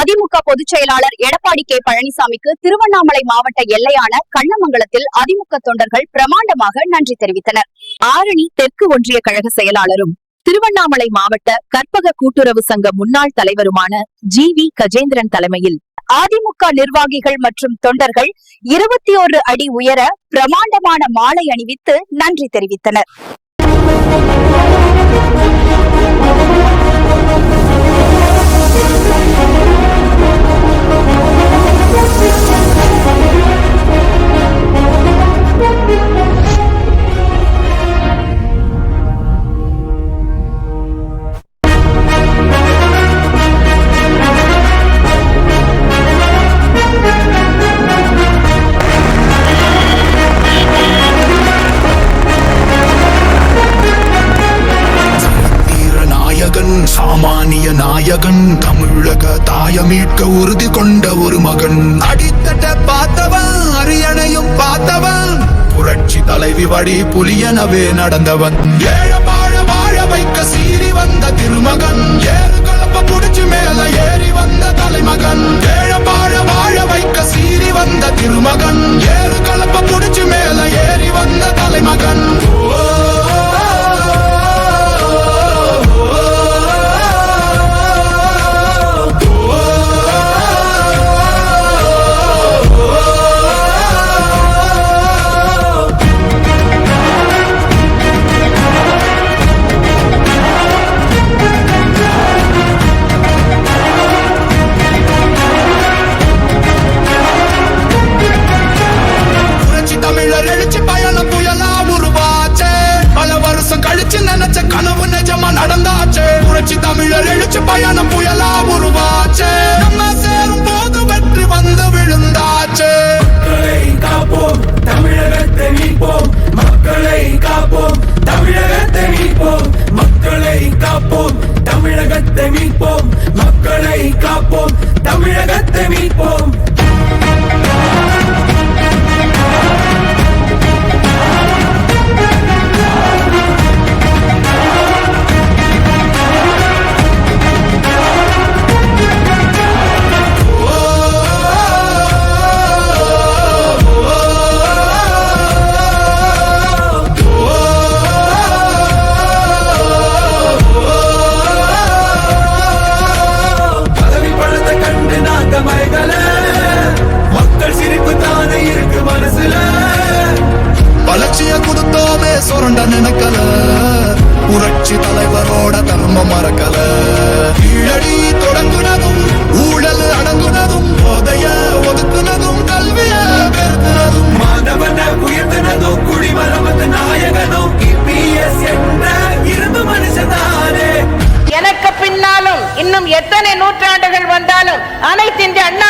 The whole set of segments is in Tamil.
அதிமுக பொதுச் செயலாளர் எடப்பாடி கே. பழனிசாமிக்கு திருவண்ணாமலை மாவட்ட எல்லையான கண்ணமங்கலத்தில் அதிமுக தொண்டர்கள் பிரமாண்டமாக நன்றி தெரிவித்தனர். ஆரணி தெற்கு ஒன்றிய கழக செயலாளரும் திருவண்ணாமலை மாவட்ட கற்பக கூட்டுறவு சங்க முன்னாள் தலைவருமான ஜி. வி. கஜேந்திரன் தலைமையில் அதிமுக நிர்வாகிகள் மற்றும் தொண்டர்கள் இருபத்தி ஒரு அடி உயர பிரமாண்டமான மாலை அணிவித்து நன்றி தெரிவித்தனர். சாமானிய நாயகன் தமிழக தாயமீட்க உறுதி கொண்ட ஒரு மகன். அடித்தட்ட பார்த்தவன் அரியணையும் பார்த்தவன். புரட்சி தலைவி வழி புலியனவே நடந்தவன். ஏழமா அனைத்து இந்திய அண்ணா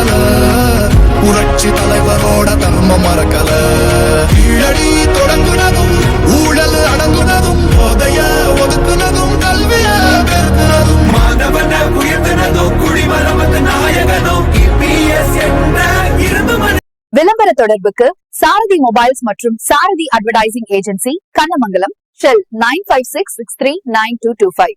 நினைக்கல புரட்சி தலைவரோட தர்மம் மறக்கல. கீழடி தொடங்குனதும் ஊழல் அடங்குனதும் போதைய ஒதுக்குனதும் கல்விய பெருக்குனதும். மாணவன உயர்த்தினதும் குடிமரமத்து நாயகனும் விளம்பர தொடர்புக்கு சாரதி மொபைல்ஸ் மற்றும் Sarathi advertising agency Kannamangalam cell nine five six six three nine two two five